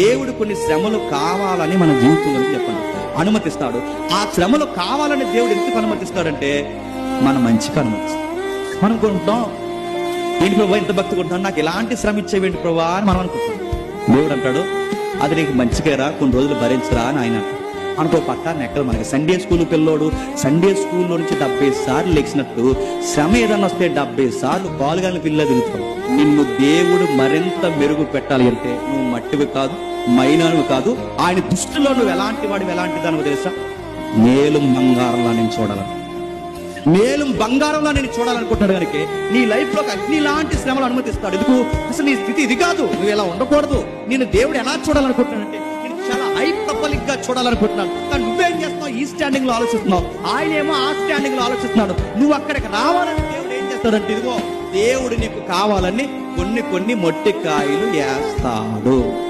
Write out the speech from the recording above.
దేవుడు కొన్ని శ్రమలు కావాలని మన జీవితంలో చెప్పండి. అనుమతిస్తాడు. ఆ శ్రమలు కావాలని దేవుడు ఎందుకు అనుమతిస్తాడంటే మన మంచికి అనుమతిస్తాడు. మనం కొంటాం ఏంటి ప్రభా ఎంత భక్తి కొంటున్నాను నాకు ఎలాంటి శ్రమ ఇచ్చేవేంటి ప్రభా అని మనం అనుకుంటాం దేవుడు అంటాడు అది నీకు మంచిగారా కొన్ని రోజులు భరించరా అని ఆయన అనుకో పక్క ఎక్కడ మనకి. సండే స్కూల్ పిల్లోడు సండే స్కూల్లో నుంచి డెబ్బై సార్లు లెక్సినట్టు శ్రమ ఏదన్నా వస్తే డెబ్బై సార్లు బాలుగాని పిల్ల తిరుగుతావు నిన్ను దేవుడు మరింత మెరుగు పెట్టాలి అంటే నువ్వు మట్టివి కాదు మైనను కాదు ఆయన దృష్టిలో నువ్వు ఎలాంటి వాడు ఎలాంటి దానివి తెలుసా? మేలు బంగారంలా నేను చూడాలను. మేలు బంగారంలా నేను చూడాలనుకుంటున్నాడు కనుక నీ లైఫ్లో అగ్ని లాంటి శ్రమలు అనుమతిస్తాడు. ఎందుకు? అసలు నీ స్థితి ఇది కాదు. నువ్వు ఇలా ఉండకూడదు. నేను దేవుడు ఎలా చూడాలనుకుంటున్నానంటే నేను చాలా హై పబ్లిక్గా చూడాలనుకుంటున్నాను. కానీ నువ్వేం చేస్తున్నావు? ఈ స్టాండింగ్లో ఆలోచిస్తున్నావు. ఆయన ఏమో ఆ స్టాండింగ్లో ఆలోచిస్తున్నాడు. నువ్వు అక్కడికి రావాలని దేవుడు ఏం చేస్తాడంటే ఇదిగో దేవుడు నీకు కావాలని కొన్ని కొన్ని మొట్టికాయలు వేస్తాడు.